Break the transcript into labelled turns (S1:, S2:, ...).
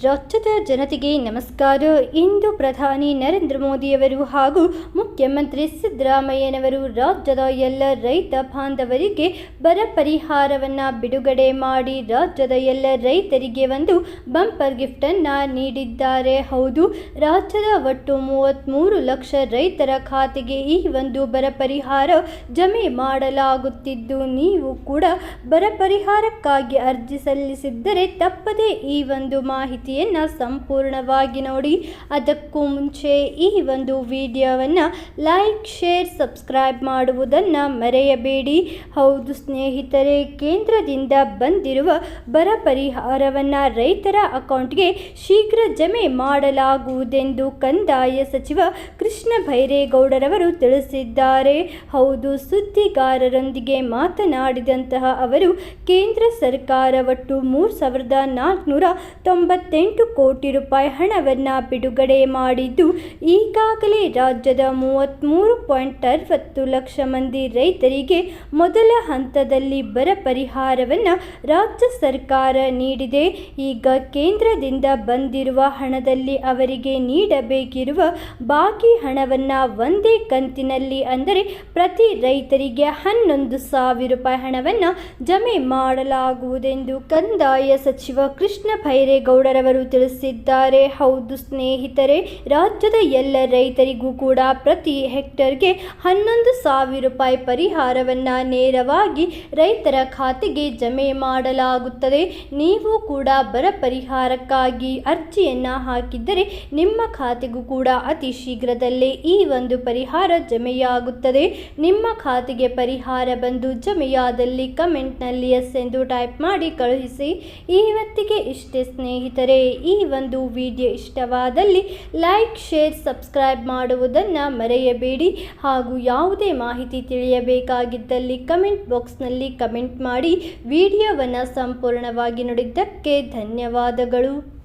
S1: ರಾಜ್ಯದ ಜನತೆಗೆ ನಮಸ್ಕಾರ. ಇಂದು ಪ್ರಧಾನಿ ನರೇಂದ್ರ ಮೋದಿಯವರು ಹಾಗೂ ಮುಖ್ಯಮಂತ್ರಿ ಸಿದ್ದರಾಮಯ್ಯನವರು ರಾಜ್ಯದ ಎಲ್ಲ ರೈತ ಬಾಂಧವರಿಗೆ ಬರ ಪರಿಹಾರವನ್ನು ಬಿಡುಗಡೆ ಮಾಡಿ ರಾಜ್ಯದ ಎಲ್ಲ ರೈತರಿಗೆ ಒಂದು ಬಂಪರ್ ಗಿಫ್ಟನ್ನು ನೀಡಿದ್ದಾರೆ. ಹೌದು, ರಾಜ್ಯದ ಒಟ್ಟು ಮೂವತ್ತ್ಮೂರು ಲಕ್ಷ ರೈತರ ಖಾತೆಗೆ ಈ ಒಂದು ಬರ ಪರಿಹಾರ ಜಮೆ ಮಾಡಲಾಗುತ್ತಿದ್ದು, ನೀವು ಕೂಡ ಬರ ಪರಿಹಾರಕ್ಕಾಗಿ ಅರ್ಜಿ ಸಲ್ಲಿಸಿದ್ದರೆ ತಪ್ಪದೇ ಈ ಒಂದು ಮಾಹಿತಿಯನ್ನು ಸಂಪೂರ್ಣವಾಗಿ ನೋಡಿ. ಅದಕ್ಕೂ ಮುಂಚೆ ಈ ಒಂದು ವಿಡಿಯೋವನ್ನು ಲೈಕ್, ಶೇರ್, ಸಬ್ಸ್ಕ್ರೈಬ್ ಮಾಡುವುದನ್ನು ಮರೆಯಬೇಡಿ. ಹೌದು ಸ್ನೇಹಿತರೆ, ಕೇಂದ್ರದಿಂದ ಬಂದಿರುವ ಬರ ಪರಿಹಾರವನ್ನು ರೈತರ ಅಕೌಂಟ್ಗೆ ಶೀಘ್ರ ಜಮೆ ಮಾಡಲಾಗುವುದೆಂದು ಕಂದಾಯ ಸಚಿವ ಕೃಷ್ಣ ಬೈರೇಗೌಡರವರು ತಿಳಿಸಿದ್ದಾರೆ. ಹೌದು, ಸುದ್ದಿಗಾರರೊಂದಿಗೆ ಮಾತನಾಡಿದಂತಹ ಅವರು, ಕೇಂದ್ರ ಸರ್ಕಾರ ಒಟ್ಟು ಮೂರು ಸಾವಿರದ ನಾಲ್ಕುನೂರ ತೊಂಬತ್ತೆಂಟು ಕೋಟಿ ರೂಪಾಯಿ ಹಣವನ್ನು ಬಿಡುಗಡೆ ಮಾಡಿದ್ದು ಈಗಾಗಲೇ ರಾಜ್ಯದ ಮೂವತ್ತ್ಮೂರು ಪಾಯಿಂಟ್ ಅರವತ್ತು ಲಕ್ಷ ಮಂದಿ ರೈತರಿಗೆ ಮೊದಲ ಹಂತದಲ್ಲಿ ಬರ ಪರಿಹಾರವನ್ನು ರಾಜ್ಯ ಸರ್ಕಾರ ನೀಡಿದೆ. ಈಗ ಕೇಂದ್ರದಿಂದ ಬಂದಿರುವ ಹಣದಲ್ಲಿ ಅವರಿಗೆ ನೀಡಬೇಕಿರುವ ಬಾಕಿ ಹಣವನ್ನು ಒಂದೇ ಕಂತಿನಲ್ಲಿ ಅಂದರೆ ಪ್ರತಿ ರೈತರಿಗೆ ಹನ್ನೊಂದು ಸಾವಿರ ರೂಪಾಯಿ ಹಣವನ್ನು ಜಮೆ ಮಾಡಲಾಗುವುದೆಂದು ಕಂದಾಯ ಸಚಿವ ಕೃಷ್ಣ ಬೈರೇಗೌಡರವರು ತಿಳಿಸಿದ್ದಾರೆ. ಹೌದು ಸ್ನೇಹಿತರೆ, ರಾಜ್ಯದ ಎಲ್ಲ ರೈತರಿಗೂ ಕೂಡ ಪ್ರತಿ ಹೆಕ್ಟರ್ಗೆ ಹನ್ನೊಂದು ಸಾವಿರ ರೂಪಾಯಿ ಪರಿಹಾರವನ್ನು ನೇರವಾಗಿ ರೈತರ ಖಾತೆಗೆ ಜಮೆ ಮಾಡಲಾಗುತ್ತದೆ. ನೀವು ಕೂಡ ಬರ ಪರಿಹಾರಕ್ಕಾಗಿ ಅರ್ಜಿಯನ್ನು ಹಾಕಿದ್ದರೆ ನಿಮ್ಮ ಖಾತೆಗೂ ಕೂಡ ಅತಿ ಶೀಘ್ರದಲ್ಲೇ ಈ ಒಂದು ಪರಿಹಾರ ಜಮೆಯಾಗುತ್ತದೆ. ನಿಮ್ಮ ಖಾತೆಗೆ ಪರಿಹಾರ ಬಂದು ಜಮೆಯಾದಲ್ಲಿ ಕಮೆಂಟ್ನಲ್ಲಿ ಎಸ್ ಎಂದು ಟೈಪ್ ಮಾಡಿ ಕಳುಹಿಸಿ. ಇವತ್ತಿಗೆ ಇಷ್ಟೇ ಸ್ನೇಹಿತರೆ. ಈ ಒಂದು ವಿಡಿಯೋ ಇಷ್ಟವಾದಲ್ಲಿ ಲೈಕ್, ಶೇರ್, ಸಬ್ಸ್ಕ್ರೈಬ್ ಮಾಡುವುದನ್ನು ಮರೆಯಬೇಡಿ. ಹಾಗೂ ಯಾವುದೇ ಮಾಹಿತಿ ತಿಳಿಯಬೇಕಾಗಿದ್ದಲ್ಲಿ ಕಮೆಂಟ್ ಬಾಕ್ಸ್ನಲ್ಲಿ ಕಮೆಂಟ್ ಮಾಡಿ ವಿಡಿಯೋವನ್ನು ಸಂಪೂರ್ಣವಾಗಿ ನೋಡಿದ್ದಕ್ಕೆ ಧನ್ಯವಾದಗಳು.